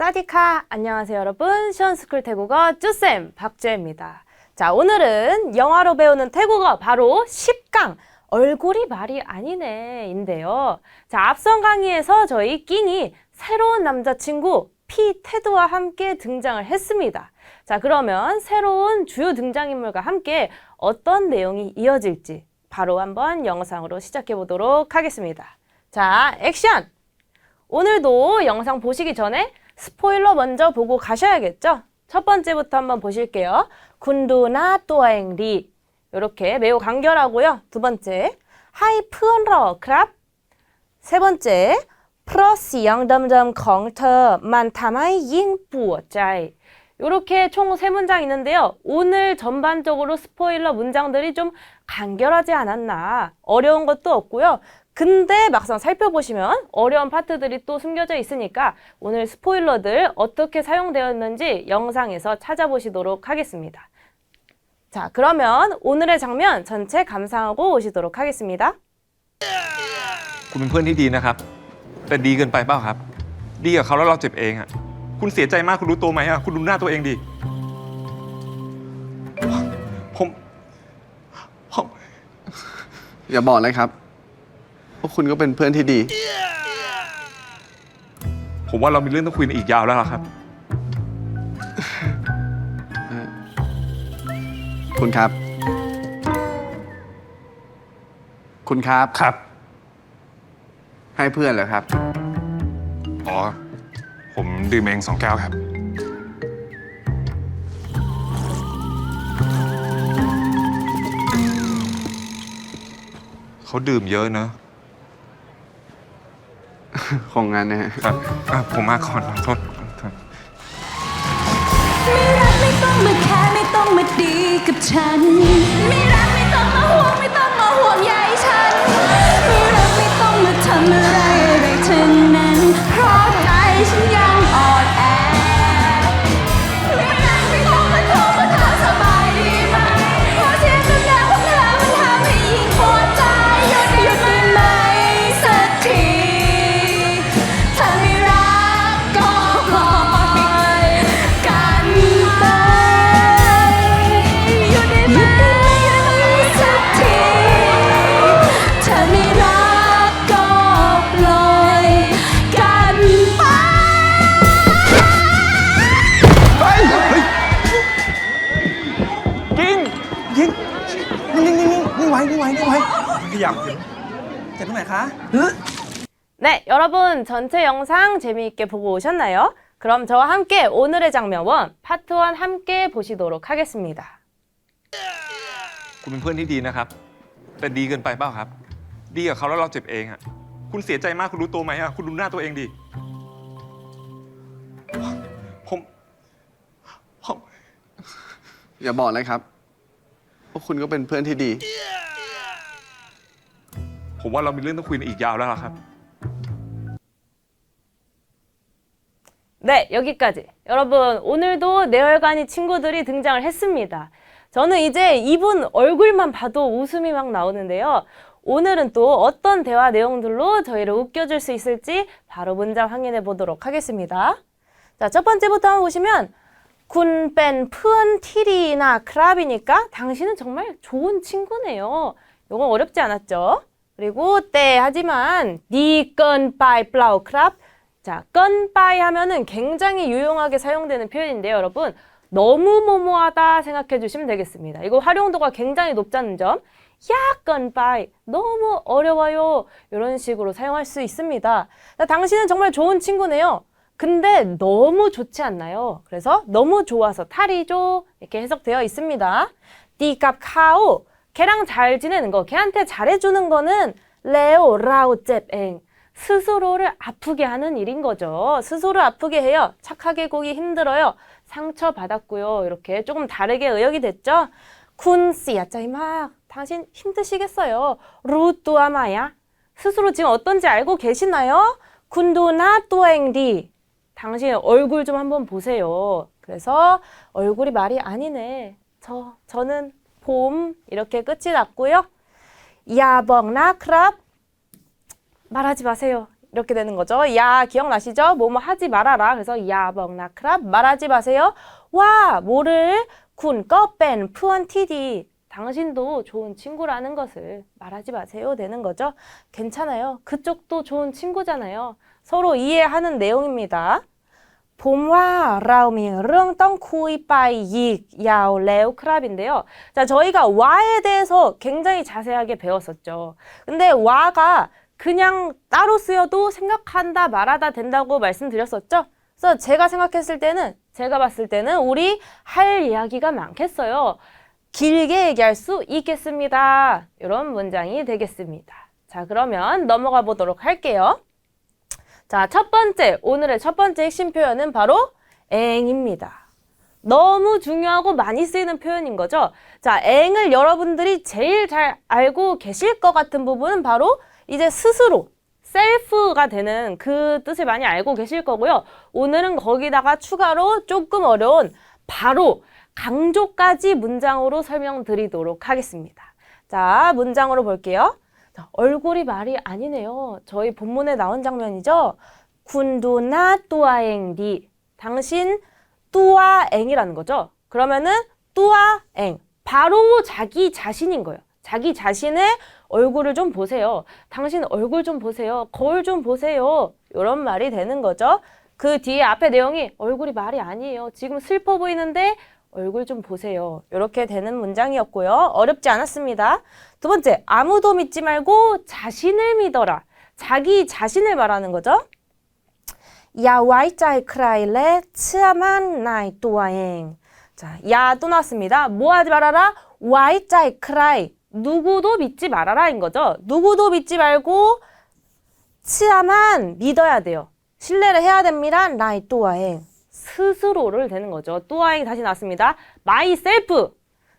사디카. 안녕하세요 여러분. 시원스쿨 태국어 쭈쌤 박주혜입니다. 자 오늘은 영화로 배우는 태국어 바로 10강. 얼굴이 말이 아니네 인데요. 자 앞선 강의에서 저희 낑이 새로운 남자친구 피 테드와 함께 등장을 했습니다. 자 그러면 새로운 주요 등장인물과 함께 어떤 내용이 이어질지 바로 한번 영상으로 시작해 보도록 하겠습니다. 자 액션! 오늘도 영상 보시기 전에 스포일러 먼저 보고 가셔야겠죠? 첫 번째부터 한번 보실게요. 군두나 또앵리 이렇게 매우 간결하고요. 두 번째, 하이 푸언러 크랍 세 번째, 플러스 영덤덤 공터 만타마이 잉뿌어짜이 이렇게 총 세 문장 있는데요. 오늘 전반적으로 스포일러 문장들이 좀 간결하지 않았나 어려운 것도 없고요. 근데 막상 살펴보시면 어려운 파트들이 또 숨겨져 있으니까 오늘 스포일러들 어떻게 사용되었는지 영상에서 찾아보시도록 하겠습니다. 자, 그러면 오늘의 장면 전체 감상하고 오시도록 하겠습니다. คุณเป็นเพื่อนที่ดีนะครับ แต่ดีเกินไปเปล่าครับ ดีกับเขาแล้วเราเจ็บเองอ่ะ คุณเสียใจมากคุณรู้ตัวไหมอ่ะ คุณดูหน้าตัวเองดิ ผมผม อย่าบอกนะครับ พวกคุณก็เป็นเพื่อนที่ดี ผมว่าเรามีเรื่องต้องคุยกันอีกยาวแล้วล่ะครับ คุณครับ คุณครับ ครับ ให้เพื่อนเหรอครับ อ๋อ ผมดื่มเองสองแก้วครับ เขาดื่มเยอะเนอะ คงงั้นนะฮะครับอะผมมาก่อนขอโทษขอโทษไม่รักไม่ต้องมาแค่ไม่ต้องมาดีกับฉัน คะ 네, 여러분 전체 영상 재미있게 보고 오셨나요? 그럼 저와 함께 오늘의 장면 원 파트 1 함께 보시도록 하겠습니다. คุณเป็นเพื่อนที่ดีนะครับ แต่ดีเกินไปเปล่าครับ ดีกับเขาแล้วเราเจ็บเองอ่ะ คุณเสียใจมากคุณรู้ตัวไหมอ่ะ คุณดูหน้าตัวเองดิ ผมผม อย่าบอกนะครับ พวกคุณก็เป็นเพื่อนที่ดี ผมว่าเรามีเรื่องต้องคุยกันอีกยาวแล้วล่ะครับ 네, 여기까지. 여러분, 오늘도 내열관이 친구들이 등장을 했습니다. 저는 이제 이분 얼굴만 봐도 웃음이 막 나오는데요. 오늘은 또 어떤 대화 내용들로 저희를 웃겨줄 수 있을지 바로 문장 확인해 보도록 하겠습니다. 자, 첫 번째부터 한번 보시면 군뺀 푸언 티리나 크랍이니까 당신은 정말 좋은 친구네요. 이건 어렵지 않았죠? 그리고 때 하지만 니건 빠이 플라우 크랍 자, 건 빠이 하면은 굉장히 유용하게 사용되는 표현인데요, 여러분. 너무 모모하다 생각해 주시면 되겠습니다. 이거 활용도가 굉장히 높다는 점. 야, 건빠이. 너무 어려워요. 이런 식으로 사용할 수 있습니다. 자, 당신은 정말 좋은 친구네요. 근데 너무 좋지 않나요? 그래서 너무 좋아서 탈이죠. 이렇게 해석되어 있습니다. 띠값 카오. 걔랑 잘 지내는 거, 걔한테 잘해주는 거는 레오 라오 잽엥. 스스로를 아프게 하는 일인 거죠. 스스로를 아프게 해요. 착하게 구기 힘들어요. 상처 받았고요. 이렇게 조금 다르게 의역이 됐죠. 쿤씨 야짜이막 당신 힘드시겠어요. 루뚜아마야 스스로 지금 어떤지 알고 계시나요? 쿤두나 또앵디 당신 얼굴 좀 한번 보세요. 그래서 얼굴이 말이 아니네. 저 저는 봄 이렇게 끝이 났고요. 야벙나 크랍 말하지 마세요. 이렇게 되는 거죠. 야 기억나시죠? 뭐뭐 하지 말아라. 그래서 야 먹나 크랍 말하지 마세요. 와 뭐를 군 꺼뺀 푸언 티디 당신도 좋은 친구라는 것을 말하지 마세요 되는 거죠. 괜찮아요. 그쪽도 좋은 친구잖아요. 서로 이해하는 내용입니다. ผมว่าเรามีเรื่องต้องคุยไปอีกยาวแล้วครับ인데요. 자, 저희가 와에 대해서 굉장히 자세하게 배웠었죠. 근데 와가 그냥 따로 쓰여도 생각한다 말하다 된다고 말씀드렸었죠. 그래서 제가 생각했을 때는 제가 봤을 때는 우리 할 이야기가 많겠어요. 길게 얘기할 수 있겠습니다. 이런 문장이 되겠습니다. 자, 그러면 넘어가 보도록 할게요. 자, 첫 번째, 오늘의 첫 번째 핵심 표현은 바로 앵입니다. 너무 중요하고 많이 쓰이는 표현인 거죠. 자, 앵을 여러분들이 제일 잘 알고 계실 것 같은 부분은 바로 이제 스스로, 셀프가 되는 그 뜻을 많이 알고 계실 거고요. 오늘은 거기다가 추가로 조금 어려운 바로 강조까지 문장으로 설명드리도록 하겠습니다. 자, 문장으로 볼게요. 자, 얼굴이 말이 아니네요. 저희 본문에 나온 장면이죠. 군두나 뚜아앵디. 당신 뚜아앵이라는 거죠. 그러면은 뚜아앵. 바로 자기 자신인 거예요. 자기 자신의 얼굴을 좀 보세요. 당신 얼굴 좀 보세요. 거울 좀 보세요. 이런 말이 되는 거죠. 그 뒤에 앞에 내용이 얼굴이 말이 아니에요. 지금 슬퍼 보이는데 얼굴 좀 보세요. 이렇게 되는 문장이었고요. 어렵지 않았습니다. 두 번째, 아무도 믿지 말고 자신을 믿어라. 자기 자신을 말하는 거죠. 야 와이자이 크라일레 치아만 나이 또와잉. 자, 야 또 나왔습니다. 뭐 하지 말아라? 와이자이 크라이. 누구도 믿지 말아라인 거죠. 누구도 믿지 말고 치아만 믿어야 돼요. 신뢰를 해야 됩니다. 나이 또와잉. 스스로를 되는 거죠. 또아행 다시 나왔습니다. myself.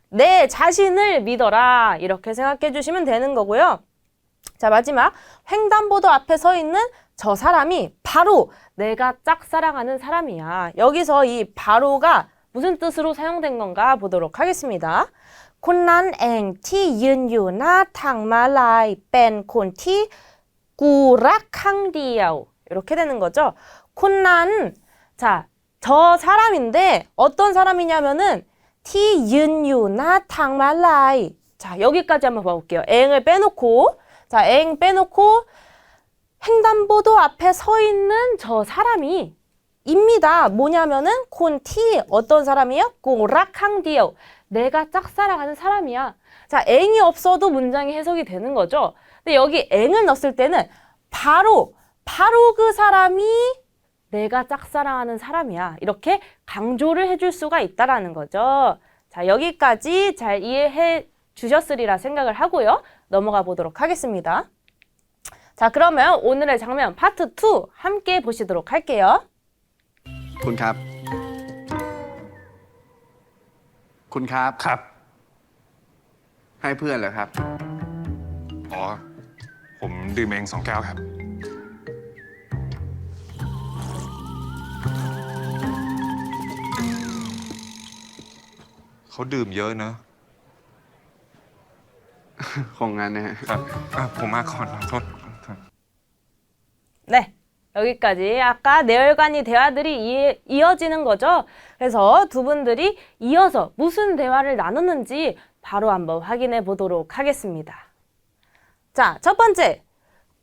내 자신을 믿어라. 이렇게 생각해 주시면 되는 거고요. 자, 마지막. 횡단보도 앞에 서 있는 저 사람이 바로 내가 짝사랑하는 사람이야. 여기서 이 바로가 무슨 뜻으로 사용된 건가 보도록 하겠습니다. คนนั้นเองที่ยืนอยู่หน้าทางม้าลายเป็นคนที่กูรักครั้งเดียว 이렇게 되는 거죠. คนนั้น 자, 저 사람인데 어떤 사람이냐면은 티 윤유나 탕말라이. 자, 여기까지 한번 봐볼게요. 앵을 빼놓고 자, 앵 빼놓고 횡단보도 앞에 서 있는 저 사람이 입니다. 뭐냐면은 콘티 어떤 사람이요? 꼬락항디요. 내가 짝사랑하는 사람이야. 자, 앵이 없어도 문장이 해석이 되는 거죠. 근데 여기 앵을 넣었을 때는 바로 바로 그 사람이 내가 짝사랑하는 사람이야. 이렇게 강조를 해줄 수가 있다라는 거죠. 자, 여기까지 잘 이해해 주셨으리라 생각을 하고요. 넘어가 보도록 하겠습니다. 자, 그러면 오늘의 장면 파트 2 함께 보시도록 할게요. คุณครับ คุณครับ ครับ ให้เพื่อนเหรอครับ อ๋อ ผมดื่มเองสองแก้วครับ เขาดื่มเยอะเนอะ คงงั้นนะฮะ ครับอ่ะผมมาก่อนขอโทษขอโทษ 네. 여기까지 아까 내열관이 대화들이 이, 이어지는 거죠. 그래서 두 분들이 이어서 무슨 대화를 나눴는지 바로 한번 확인해 보도록 하겠습니다. 자, 첫 번째.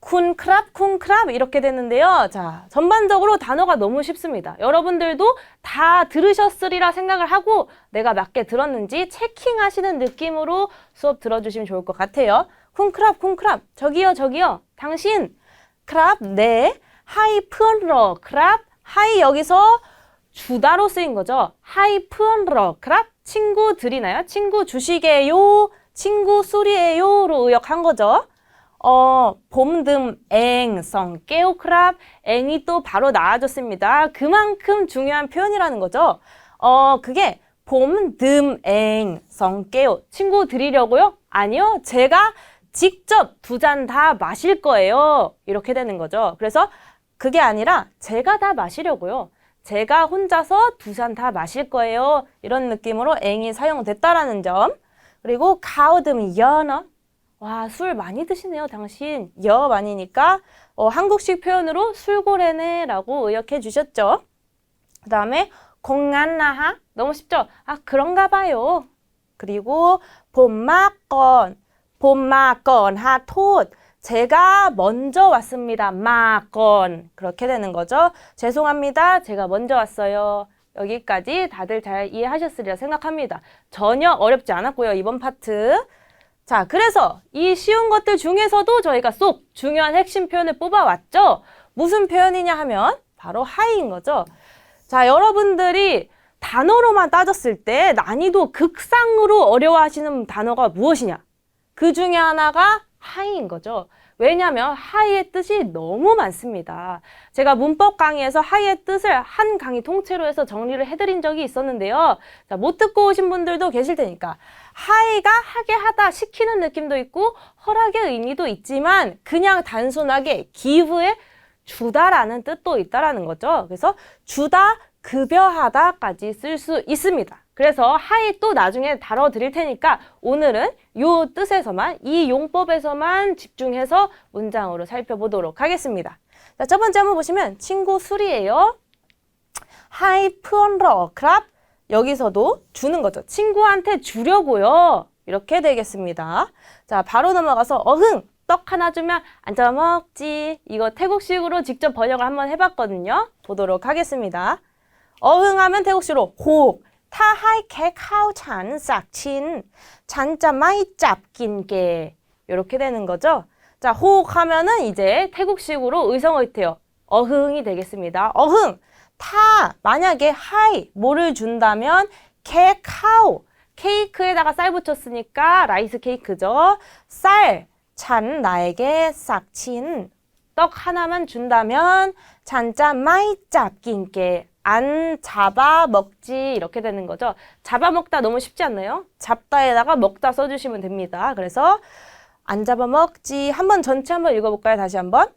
쿤크랍, 쿤크랍 이렇게 됐는데요. 자, 전반적으로 단어가 너무 쉽습니다. 여러분들도 다 들으셨으리라 생각을 하고 내가 맞게 들었는지 체킹하시는 느낌으로 수업 들어주시면 좋을 것 같아요. 쿤크랍, 쿤크랍. 저기요, 저기요. 당신. 크랍, 네. 하이 푸언러, 크랍. 하이 여기서 주다로 쓰인 거죠. 하이 푸언러, 크랍. 친구 들이나요? 친구 주시게요. 친구 소리에요로 의역한 거죠. 어, 봄듬 앵, 성, 깨오 크랍, 앵이 또 바로 나와줬습니다. 그만큼 중요한 표현이라는 거죠. 어, 그게 봄듬 앵, 성, 깨오. 친구 드리려고요? 아니요. 제가 직접 두 잔 다 마실 거예요. 이렇게 되는 거죠. 그래서 그게 아니라 제가 다 마시려고요. 제가 혼자서 두 잔 다 마실 거예요. 이런 느낌으로 앵이 사용됐다라는 점. 그리고 가우듬 연어. 와, 술 많이 드시네요, 당신. 여 많이니까 어, 한국식 표현으로 술고래네 라고 의역해 주셨죠. 그 다음에 공안나하 너무 쉽죠? 아 그런가 봐요. 그리고 봄마건 봄마건 하톳 제가 먼저 왔습니다. 마건 그렇게 되는 거죠. 죄송합니다. 제가 먼저 왔어요. 여기까지 다들 잘 이해하셨으리라 생각합니다. 전혀 어렵지 않았고요. 이번 파트. 자, 그래서 이 쉬운 것들 중에서도 저희가 쏙 중요한 핵심 표현을 뽑아왔죠. 무슨 표현이냐 하면 바로 하이인 거죠. 자, 여러분들이 단어로만 따졌을 때 난이도 극상으로 어려워하시는 단어가 무엇이냐? 그 중에 하나가 하이인 거죠. 왜냐하면 하이의 뜻이 너무 많습니다. 제가 문법 강의에서 하이의 뜻을 한 강의 통째로 해서 정리를 해드린 적이 있었는데요. 자, 못 듣고 오신 분들도 계실 테니까 하이가 하게 하다 시키는 느낌도 있고 허락의 의미도 있지만 그냥 단순하게 기브의 주다라는 뜻도 있다라는 거죠. 그래서 주다, 급여하다까지 쓸 수 있습니다. 그래서 하이 또 나중에 다뤄드릴 테니까 오늘은 요 뜻에서만 이 용법에서만 집중해서 문장으로 살펴보도록 하겠습니다. 자, 첫 번째 한번 보시면 친구 술이에요. 하이 푸언러 크랍 여기서도 주는 거죠. 친구한테 주려고요. 이렇게 되겠습니다. 자, 바로 넘어가서 어흥 떡 하나 주면 앉아 먹지. 이거 태국식으로 직접 번역을 한번 해봤거든요. 보도록 하겠습니다. 어흥 하면 태국식으로 혹 타하이 객하우 찬 싹친 잔자 마이 짭긴 게 이렇게 되는 거죠. 자, 혹 하면은 이제 태국식으로 의성어휘태요. 어흥이 되겠습니다. 어흥 타 만약에 하이 뭐를 준다면 객하우 케이크에다가 쌀 붙였으니까 라이스 케이크죠. 쌀찬 나에게 싹친 떡 하나만 준다면 잔짜 마이 짭긴게 안 잡아 먹지 이렇게 되는 거죠. 잡아 먹다 너무 쉽지 않나요? 잡다에다가 먹다 써주시면 됩니다. 그래서 안 잡아 먹지 한 번 전체 한번 읽어볼까요? 다시 한번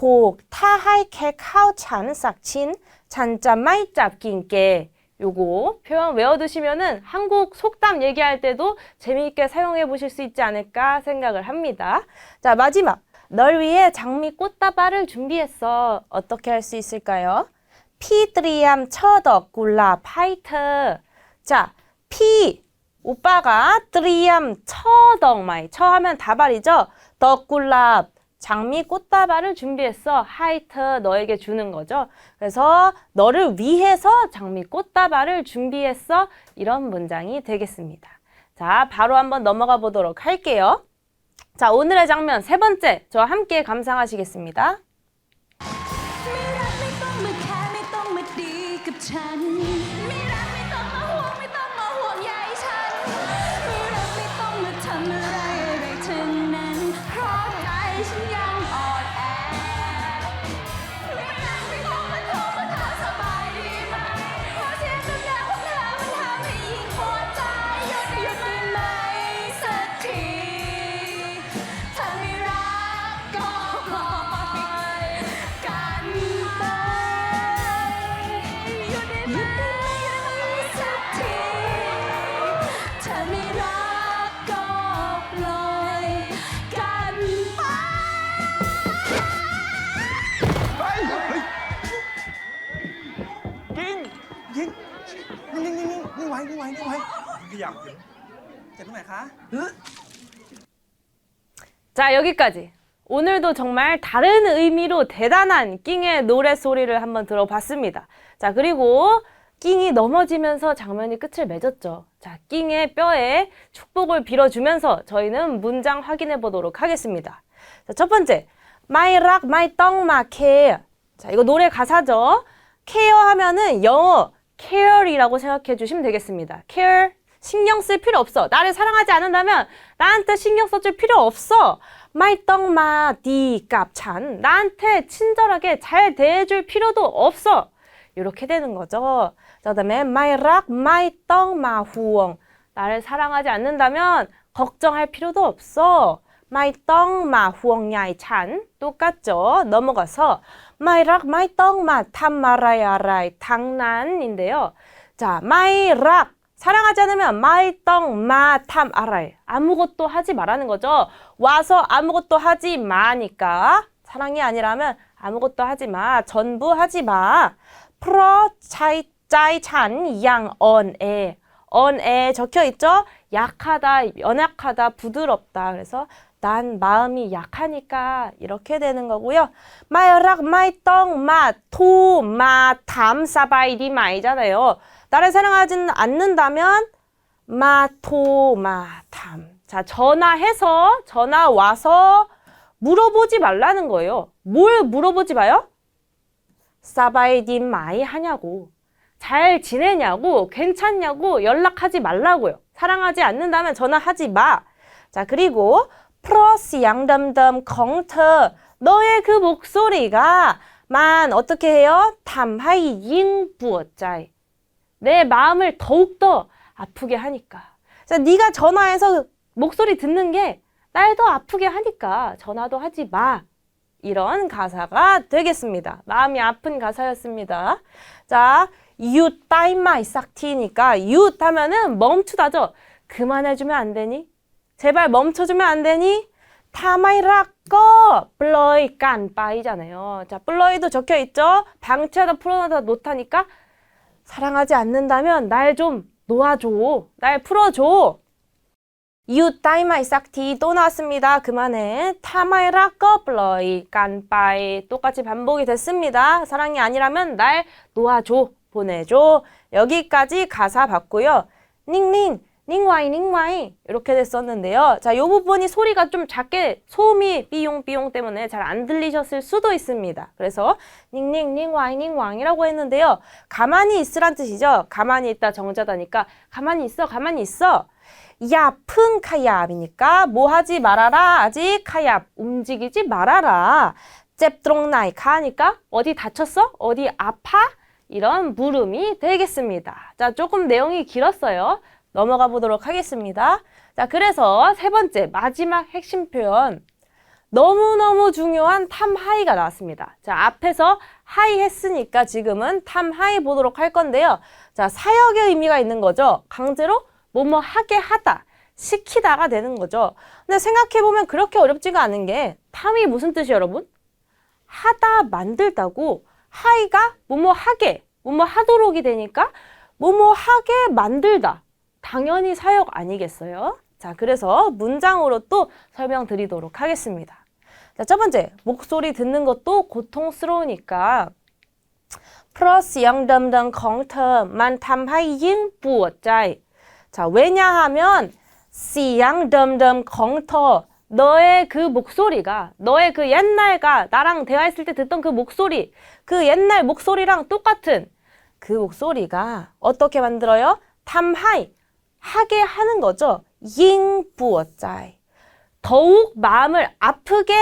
혹 타하이 객하우 찬 싹친 잔짜 마이 짭 긴게 요거 표현 외워두시면은 한국 속담 얘기할 때도 재미있게 사용해 보실 수 있지 않을까 생각을 합니다. 자, 마지막. 널 위해 장미 꽃다발을 준비했어. 어떻게 할 수 있을까요? 피드리암 처덕 굴라 파이트. 자, 피. 오빠가 드리암 처덕 마이. 처 하면 다발이죠? 덕굴랍. 장미 꽃다발을 준비했어. 하이트 너에게 주는 거죠. 그래서 너를 위해서 장미 꽃다발을 준비했어. 이런 문장이 되겠습니다. 자, 바로 한번 넘어가 보도록 할게요. 자, 오늘의 장면 세 번째. 저와 함께 감상하시겠습니다. เจ็บตรงไหนคะ 자, 여기까지. 오늘도 정말 다른 의미로 대단한 낑의 노래소리를 한번 들어봤습니다. 자, 그리고 낑이 넘어지면서 장면이 끝을 맺었죠. 자, 낑의 뼈에 축복을 빌어주면서 저희는 문장 확인해 보도록 하겠습니다. 자, 첫 번째. 마이 락 마이 떡 마케. 자, 이거 노래 가사죠. 케어 하면은 영어 care이라고 생각해 주시면 되겠습니다. care 신경 쓸 필요 없어. 나를 사랑하지 않는다면 나한테 신경 써줄 필요 없어. 마이 떡마 디 깝찬 나한테 친절하게 잘 대해줄 필요도 없어. 이렇게 되는 거죠. 자, 그다음에 마이 락 마이 떡마 후엉 나를 사랑하지 않는다면 걱정할 필요도 없어. 마이 떡마 후엉야이 찬 똑같죠. 넘어가서 마이 락 마이 떡마 탐마라야라이 당난인데요. 자, 마이 락 사랑하지 않으면 마이떡 마탐 알아요. 아무것도 하지 말라는 거죠. 와서 아무것도 하지 마니까 사랑이 아니라면 아무것도 하지 마. 전부 하지 마. 프로 차이 짜이 찬 양 언에 언에 적혀 있죠. 약하다, 연약하다, 부드럽다. 그래서 난 마음이 약하니까 이렇게 되는 거고요. 마이락 마이 떡 마 토 마 담 사바이디 마이잖아요. 나를 사랑하지는 않는다면 마 토 마 담. 자 전화해서 전화 와서 물어보지 말라는 거예요. 뭘 물어보지 마요? 사바이디 마이 하냐고. 잘 지내냐고, 괜찮냐고 연락하지 말라고요. 사랑하지 않는다면 전화하지 마. 자, 그리고 프로스 양담담 컹터 너의 그 목소리가 만 어떻게 해요? 담하이 잉부어짜이 내 마음을 더욱더 아프게 하니까. 자, 네가 전화해서 목소리 듣는 게 날 더 아프게 하니까 전화도 하지 마. 이런 가사가 되겠습니다. 마음이 아픈 가사였습니다. 자, you 따이 my 싹티니까 you 하면은 멈추다죠. 그만해주면 안 되니? 제발 멈춰주면 안 되니? 타마이라꺼 플러이 깐 빠이잖아요. 자, 플러이도 적혀 있죠. 방치하다 풀어나다 못하니까 사랑하지 않는다면 날 좀 놓아줘. 날 풀어줘. You 따이 my 싹티 또 나왔습니다. 그만해. 타마이라 꺼블러이 깐빠이 똑같이 반복이 됐습니다. 사랑이 아니라면 날 놓아줘. 보내줘. 여기까지 가사 봤고요. 닝닝 닝와이 닝와이 이렇게 됐었는데요. 자, 요 부분이 소리가 좀 작게 소음이 삐용 삐용 때문에 잘 안 들리셨을 수도 있습니다. 그래서 닝닝 닝와이 닝왕이라고 했는데요. 가만히 있으란 뜻이죠. 가만히 있다 정자다니까 가만히 있어 가만히 있어. 야풍 카얍이니까 뭐 하지 말아라 아직 카얍 움직이지 말아라 잽드롱 나이카 하니까 어디 다쳤어? 어디 아파? 이런 물음이 되겠습니다. 자 조금 내용이 길었어요. 넘어가 보도록 하겠습니다. 자 그래서 세 번째 마지막 핵심 표현 너무너무 중요한 탐 하이가 나왔습니다. 자, 앞에서 하이 했으니까 지금은 탐 하이 보도록 할 건데요. 자, 사역의 의미가 있는 거죠. 강제로 뭐뭐 하게 하다, 시키다가 되는 거죠. 근데 생각해보면 그렇게 어렵지가 않은 게 탐이 무슨 뜻이에요, 여러분? 하다, 만들다고 하이가 뭐뭐 하게, 뭐뭐 하도록이 되니까 뭐뭐 하게 만들다. 당연히 사역 아니겠어요? 자, 그래서 문장으로 또 설명드리도록 하겠습니다. 자, 첫 번째, 목소리 듣는 것도 고통스러우니까 플러스 영덤덤 콩터 만 탐하이 잉부어짜이 자, 왜냐하면 씨양덤덤 콩터 너의 그 목소리가 너의 그 옛날과 나랑 대화했을 때 듣던 그 목소리 그 옛날 목소리랑 똑같은 그 목소리가 어떻게 만들어요? 탐하이 하게 하는 거죠. 잉부어짜이 더욱 마음을 아프게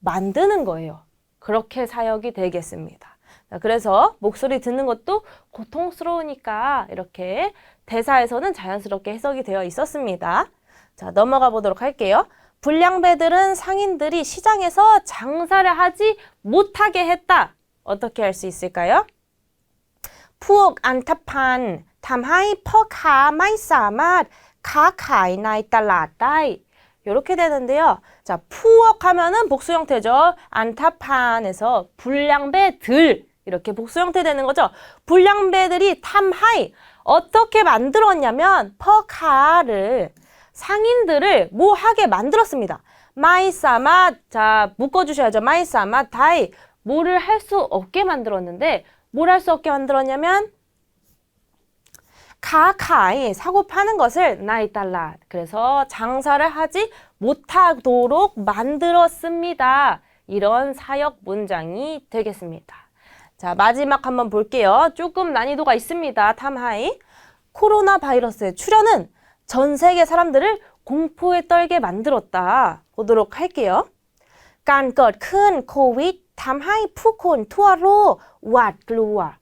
만드는 거예요. 그렇게 사역이 되겠습니다. 자, 그래서 목소리 듣는 것도 고통스러우니까 이렇게 대사에서는 자연스럽게 해석이 되어 있었습니다. 자, 넘어가 보도록 할게요. 불량배들은 상인들이 시장에서 장사를 하지 못하게 했다. 어떻게 할 수 있을까요? 푹 안타판 달라다이 이렇게 되는데요. 자, 푸억 하면은 복수 형태죠. 안타판에서 불량배들 이렇게 복수 형태 되는 거죠. 불량배들이 탐하이 어떻게 만들었냐면 퍼카를 상인들을 뭐 하게 만들었습니다. 마이사마 자 묶어주셔야죠. 마이사마 다이 뭐를 할 수 없게 만들었는데 뭘 할 수 없게 만들었냐면 가카에 사고 파는 것을 나이달라 그래서 장사를 하지 못하도록 만들었습니다. 이런 사역 문장이 되겠습니다. 자, 마지막 한번 볼게요. 조금 난이도가 있습니다. 탐하이. 코로나 바이러스의 출현은 전 세계 사람들을 공포에 떨게 만들었다. 보도록 할게요. 깐것큰 코윗 탐하이 푸콘 투아로 왓 글루아.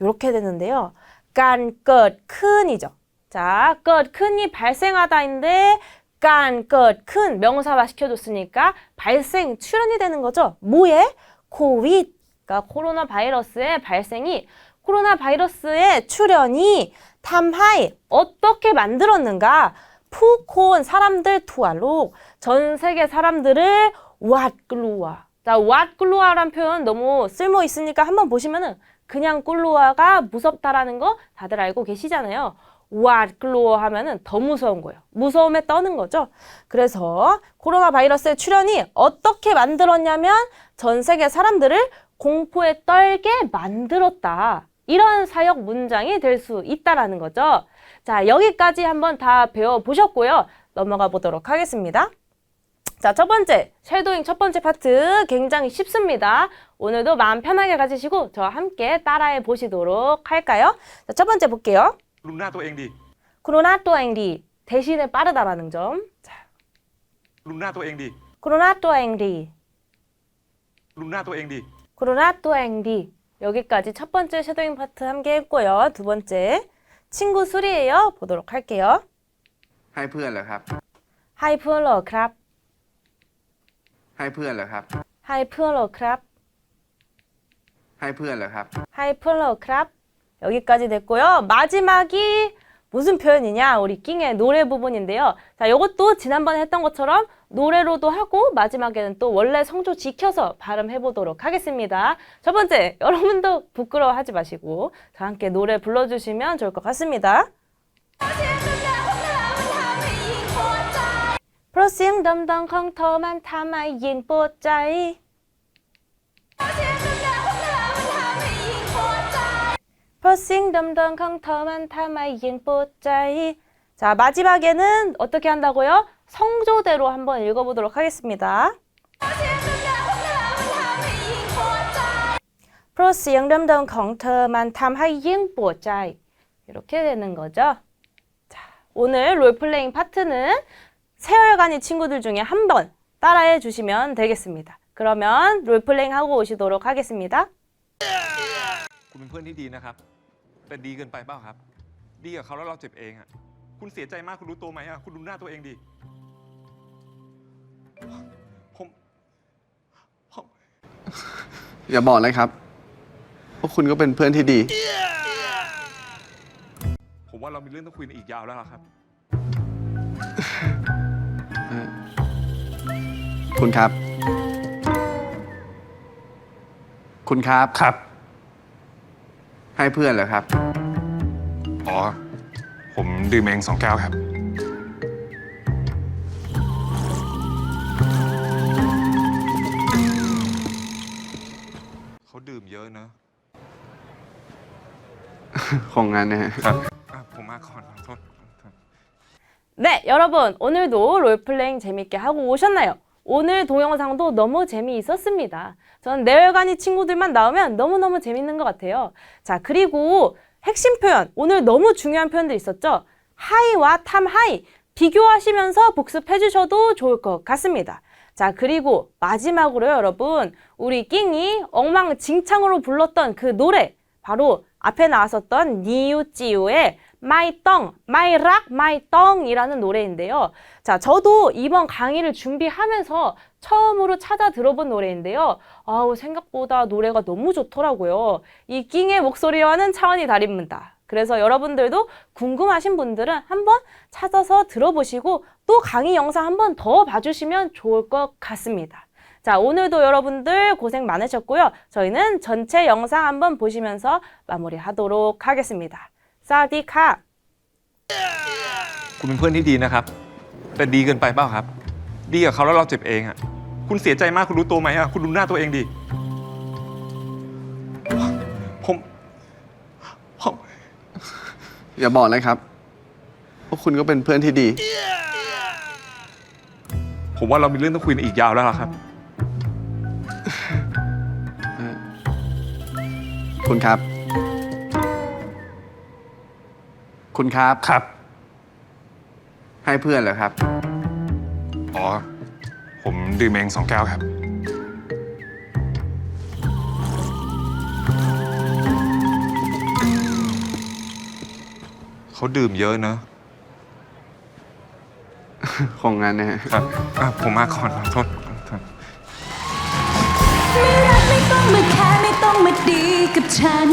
이렇게 되는데요. 깐, 끝, 큰이죠. 자, 끝, 큰이 발생하다인데 깐, 끝, 큰 명사화 시켜줬으니까 발생, 출현이 되는 거죠. 뭐에? 코윗. 그러니까 코로나 바이러스의 발생이 코로나 바이러스의 출현이 탐하이 어떻게 만들었는가? 푸콘 사람들 투알로 전 세계 사람들을 왓글루아 자, 왓글루아란 표현 너무 쓸모 있으니까 한번 보시면은 그냥 꿀루아가 무섭다라는 거 다들 알고 계시잖아요. 왓글루어 하면은 더 무서운 거예요. 무서움에 떠는 거죠. 그래서 코로나 바이러스의 출현이 어떻게 만들었냐면 전 세계 사람들을 공포에 떨게 만들었다. 이런 사역 문장이 될 수 있다라는 거죠. 자, 여기까지 한번 다 배워보셨고요. 넘어가 보도록 하겠습니다. 자, 첫 번째, 쉐도잉 첫 번째 파트 굉장히 쉽습니다. 오늘도 마음 편하게 가지시고 저와 함께 따라해 보시도록 할까요? 자, 첫 번째 볼게요. ดูหน้าตัวเองดี 코로나 또앵리 대신에 빠르다라는 점. 자, ดูหน้าตัวเองดี 코로나 또앵리 ดูหน้าตัวเองดี 코로나 또앵리 여기까지 첫 번째 쉐도잉 파트 함께 했고요. 두 번째 친구 술이에요. 보도록 할게요. ให้เพื่อนเหรอครับ 하이프얼러 크랍 ให้เพื่อนเหรอครับ 하이프얼러 크랍 ให้เพื่อนเหรอครับ 하이플러 크랍 여기까지 됐고요. 마지막이 무슨 표현이냐? 우리 낑의 노래 부분인데요. 자, 이것도 지난번에 했던 것처럼 노래로도 하고 마지막에는 또 원래 성조 지켜서 발음해 보도록 하겠습니다. 첫 번째, 여러분도 부끄러워하지 마시고 저와 함께 노래 불러주시면 좋을 것 같습니다. เพราะเสียงดำดองของเธอมันทำให้ยิงปวดใจ เพราะเสียงดำดองของเธอมันทำให้ยิงปวดใจ 자, 마지막에는 어떻게 한다고요? 성조대로 한번 읽어보도록 하겠습니다. เพราะเสียงดำดองของเธอมันทำให้ยิ่งปวดใจ 이렇게 되는 거죠. 자, 오늘 롤플레잉 파트는 세월간이 친구들 중에 한 번 따라해 주시면 되겠습니다. 그러면 롤플레잉 하고 오시도록 하겠습니다. คุณเป็นเพื่อนที่ดีนะครับ แต่ดีเกินไปเปล่าครับ ดีกับเขาแล้วเราเจ็บเองอะคุณเสียใจมากคุณรู้ตัวไหมอะคุณดูหน้าตัวเองดิผมผม อย่าบอกเลยครับพวกคุณก็เป็นเพื่อนที่ดี ผมว่าเรามีเรื่องต้องคุยกันอีกยาวแล้วล่ะครับ คุณครับ คุณครับ ครับ ให้เพื่อนเหรอครับ อ๋อ ผมดื่มเองสองแก้วครับ เขาดื่มเยอะเนอะ ของงานนะฮะ ครับอ่ะผมมาก่อนขอโทษขอโทษ 네, 여러분 오늘도 롤플레잉 재밌게 하고 오셨나요? 오늘 동영상도 너무 재미있었습니다. 전 내열간이 친구들만 나오면 너무너무 재밌는 것 같아요. 자, 그리고 핵심 표현, 오늘 너무 중요한 표현들 있었죠? 하이와 탐하이 비교하시면서 복습해 주셔도 좋을 것 같습니다. 자, 그리고 마지막으로 여러분, 우리 낑이 엉망진창으로 불렀던 그 노래, 바로 앞에 나왔었던 니우찌우의 마이 떵, 마이 락, 마이 떵이라는 노래인데요. 자, 저도 이번 강의를 준비하면서 처음으로 찾아 들어본 노래인데요. 아우, 생각보다 노래가 너무 좋더라고요. 이 낑의 목소리와는 차원이 다릅니다. 그래서 여러분들도 궁금하신 분들은 한번 찾아서 들어보시고 또 강의 영상 한번 더 봐주시면 좋을 것 같습니다. 자, 오늘도 여러분들 고생 많으셨고요. 저희는 전체 영상 한번 보시면서 마무리하도록 하겠습니다. สวัสดีค่ะ คุณเป็นเพื่อนที่ดีนะครับ แต่ดีเกินไปเปล่าครับ ดีกับเขาแล้วเราเจ็บเองอะคุณเสียใจมากคุณรู้ตัวไหมอะคุณดูหน้าตัวเองดิผมผมอย่าบอกเลยครับ พวกคุณก็เป็นเพื่อนที่ดี ผมว่าเรามีเรื่องต้องคุยอีกยาวแล้วล่ะครับ คุณครับ คุณครับ ครับ ให้เพื่อนเหรอครับ อ๋อ ผมดื่มเองสองแก้วครับ เขาดื่มเยอะเนอะของงานนะฮะครับอะผมมาก่อนขอโทษขอโทษ ไม่รักไม่ต้องมาแค่ไม่ต้องมาดีกับฉัน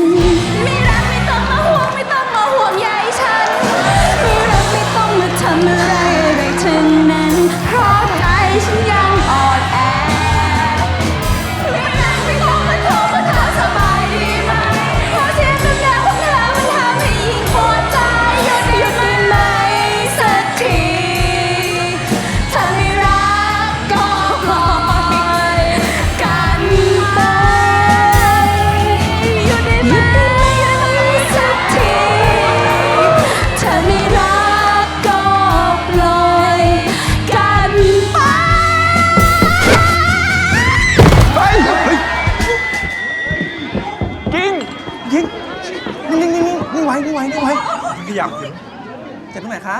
คะ